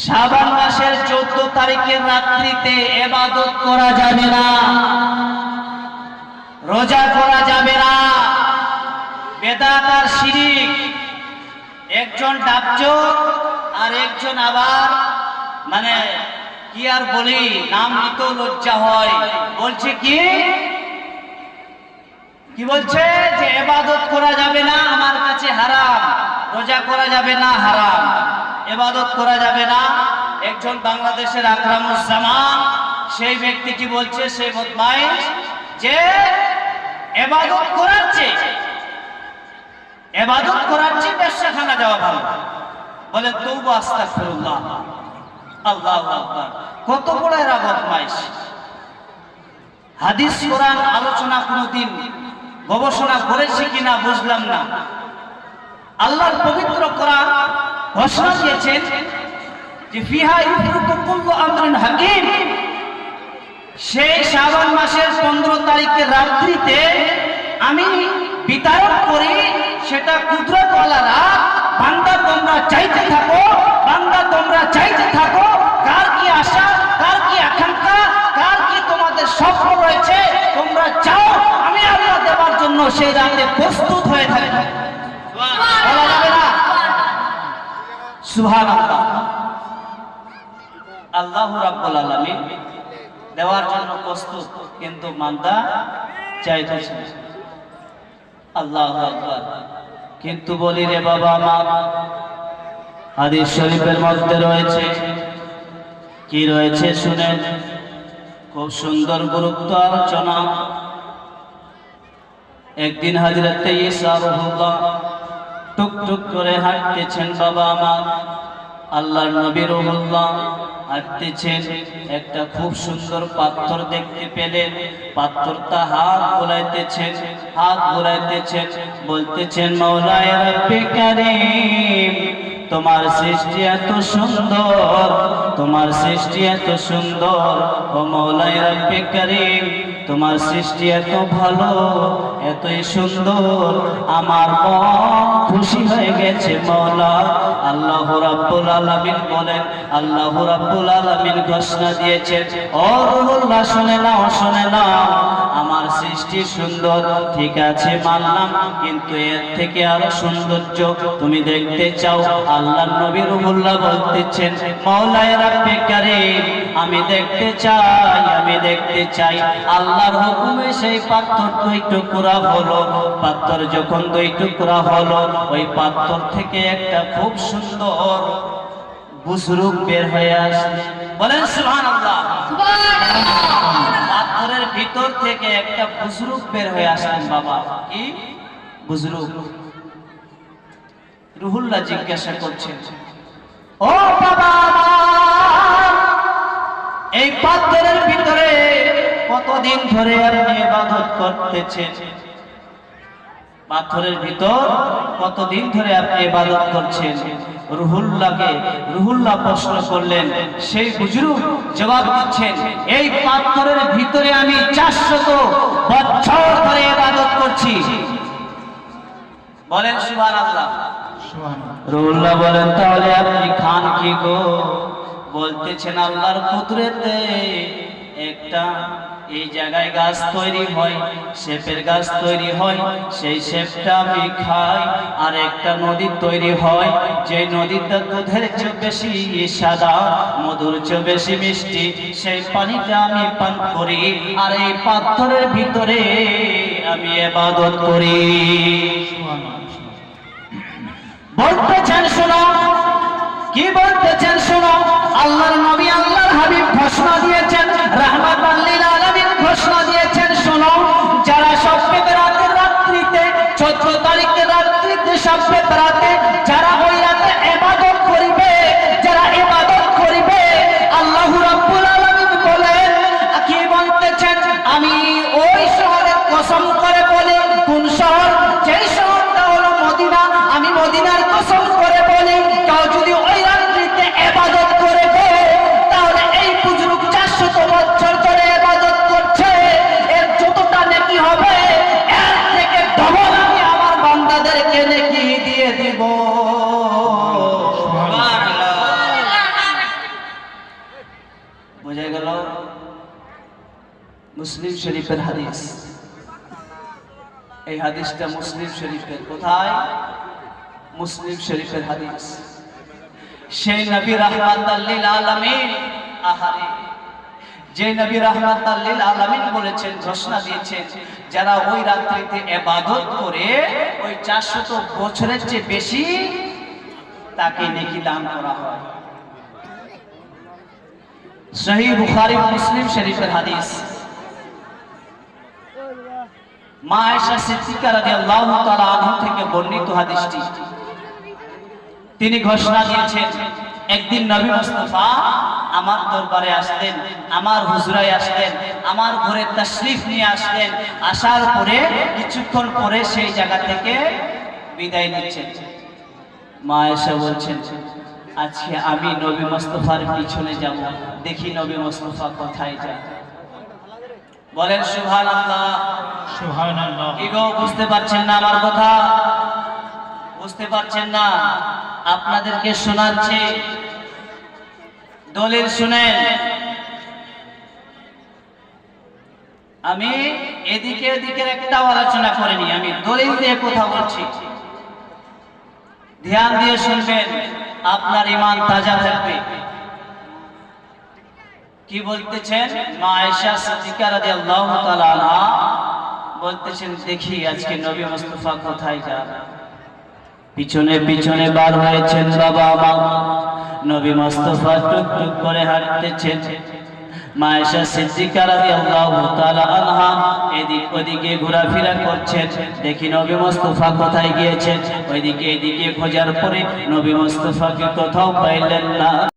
শাবান মাসের চোদ্দ তারিখের রাত্রিতে এবাদত করা যাবে না। রোজা করা যাবে না। বেদাত আর শিরিক, একজন ডাবজক আর একজন আবার মানে কি আর বলি, নাম নিতেও লজ্জা হয়। বলছে কি? কি বলছে? যে এবাদত করা যাবে না আমার কাছে হারাম, রোজা করা যাবে না হারাম। এবাদত করা যাবে না। একজন বাংলাদেশের আকরামুজ্জামান সেই ব্যক্তি কি বলছে? সেই বদমাইশ যে এবাদত করাচ্ছে এবাদত করাচ্ছে ব্যবসাখানা যাওয়া ভালো। বলে তবু, আস্তাগফিরুল্লাহ। আল্লাহু আকবার। কত বড় এরা বদমাইশ। হাদিস, কোরআন, আলোচনা কোনোদিন গবেষণা করেছি কিনা বুঝলাম না। আল্লাহর পবিত্র কোরআন ঘোষণা দিয়েছেন যে ফিহা আমরিন হাকিম। সেই শ্রাবণ মাসের পনেরো তারিখের রাত্রিতে আমি বিতরণ করি সেটা কুদরতওয়ালা রাত বান্দা তোমরা চাইতে থাকো বান্দা তোমরা চাইতে থাকো কার কি আশা কার কি আকাঙ্ক্ষা কার কি তোমাদের স্বপ্ন রয়েছে তোমরা চাও আমি আল্লাহ দেওয়ার জন্য সেই রাতে প্রস্তুত হয়ে থাকি। দেওয়ার জন্য কিন্তু কিন্তু বলি রে বাবা আমার, হাদিস শরীফের মধ্যে রয়েছে। কি রয়েছে শুনে খুব সুন্দর গুরুত্ব আলোচনা। একদিন হাজরতে ঈসা রহুল্লাহ টুক টুক করে হাঁটতেছেন বাবা আমার আল্লাহর নবী রহুল্লাহ হাঁটতেছেন। একটা খুব সুন্দর পাথর দেখতে পেলেন। পাথরটা হাত গোলাইতেছেন হাত গোলাইতেছেন বলতেছেন তোমার সৃষ্টি এত সুন্দর, তোমার সৃষ্টি এত সুন্দর। ও মৌলাই রব্বে করিম, তোমার সৃষ্টি এত ভালো, এতই সুন্দর। আমার মন খুশি হয়ে গেছে মৌলা আল্লাহ রাব্বুল আলামিন বলেন, আল্লাহ রাব্বুল আলামিন ঘোষণা দিয়েছেন, ও রুহুল্লাহ, শুনে নাও শুনে নাও, আমার সৃষ্টি সুন্দর, ঠিক আছে মানলাম, কিন্তু এর থেকে আরও সৌন্দর্য তুমি দেখতে চাও। আল্লাহ নবী রুহুল্লাহ বলতেছেন, মাওলায় রাব্বে কারীম, আমি দেখতে চাই, আমি দেখতে চাই। আল্লাহর হুকুমে সেই পাথর দুই টুকরা হলো, পাথর যখন দুই টুকরা হলো ওই পাথর থেকে একটা খুব সুন্দর বুজরুক বের হয়ে আসলে বলেন সুবহানাল্লাহ। পাথরের ভিতর থেকে একটা বুজরুক বের হয়ে আসলেন বাবা। কি? বুজরুক। রুহুল্লাহ জিজ্ঞাসা করছেন ও বাবা এই পাথরের ভিতরে কতদিন ধরে আপনি ইবাদত করতেছেন? পাথরের ভিতর কতদিন ধরে আপনি ইবাদত করছেন? রুহুল্লাহকে রুহুল্লাহ প্রশ্ন করলেন সেই বুজরুগ জবাব দিচ্ছেন এই পাথরের ভিতরে আমি চারশত বছর ধরে ইবাদত করছি। বলেন সুবহানাল্লাহ। রুহুল্লাহ বলেন তাহলে আপনি খান কি গো? বলতেছেন আল্লাহর কুদরতে একটা এই জায়গায় গাছ তৈরি হয় শেপের গাছ তৈরি হয় সেই শেপটা আমি খাই আর একটা নদী তৈরি হয় যে নদীটা দুধের চেয়ে বেশি সাদা মধুর চেয়ে বেশি মিষ্টি সেই পানিটা আমি পান করি আর এই পাথরের ভিতরে আমি এবাদত করি। বলতেছেন রাত্রিতে সবে রাতে বোঝা গেল মুসলিম শরীফের হাদিস। এই হাদিসটা মুসলিম শরীফের কোথায়? মুসলিম শরীফের হাদিস। সেই নবী রহমাতাল্লিল আলামিন, আহারে, যে নবী রহমাতাল্লিল আলামিন বলেছেন, ঘোষণা দিয়েছেন, যারা ওই রাত্রিতে ইবাদত করে, ওই 400 বছরের চেয়ে বেশি তাকে নেকি দান করা হয়। সহি বুখারী মুসলিম শরীফের হাদিস। মা আয়েশা সিদ্দিকা রাদিয়াল্লাহু তাআলা আনহা থেকে বর্ণিত হাদিসটি। তিনি ঘোষণা দিয়েছেন, একদিন নবী মুস্তাফা আমার দরবারে আসতেন, আমার হুজরায় আসতেন, আমার ঘরে তশরিফ নিয়ে আসতেন, আসার পরে, কিছুক্ষণ পরে সেই জায়গা থেকে বিদায় নিচ্ছেন। মা এসে বলছেন আজকে আমি নবী মুস্তাফার পিছনে যাব। দেখি নবী মুস্তাফা কোথায় যায়। বলেন সুবহানাল্লাহ। সুবহানাল্লাহ। কি গো বুঝতে পারছেন না আমার কথা? বুঝতে পারছেন না? আপনাদেরকে শোনাচ্ছে। দলিল শুনেন। আমি এদিকে এদিকের একটাও আলোচনা করিনি আমি দলিল দিয়ে কথা বলছি। ধ্যান দিয়ে শুনবেন। আপনার ইমান তাজা থাকবে। কি বলতেছেন? মা আয়েশা সিদ্দিকা রাদিয়াল্লাহু তাআলা আনহা বলতেছেন, দেখি আজকে নবী মুস্তাফা কোথায় যান? পিছনে পিছনে বার হয়েছেন বাবা মা নবী মুস্তাফা টুক টুক করে হাঁটতেছেন। মা সিদ্দিকা সিদ্দিকা রাদিয়াল্লাহু তাআলা আনহা এদিক ওদিকে ঘোরাফেরা করছেন। দেখি নবী মুস্তাফা কোথায় গিয়েছেন? ওইদিকে এদিকে খোঁজার পরে নবী মুস্তাফাকে কোথাও পাইলেন না।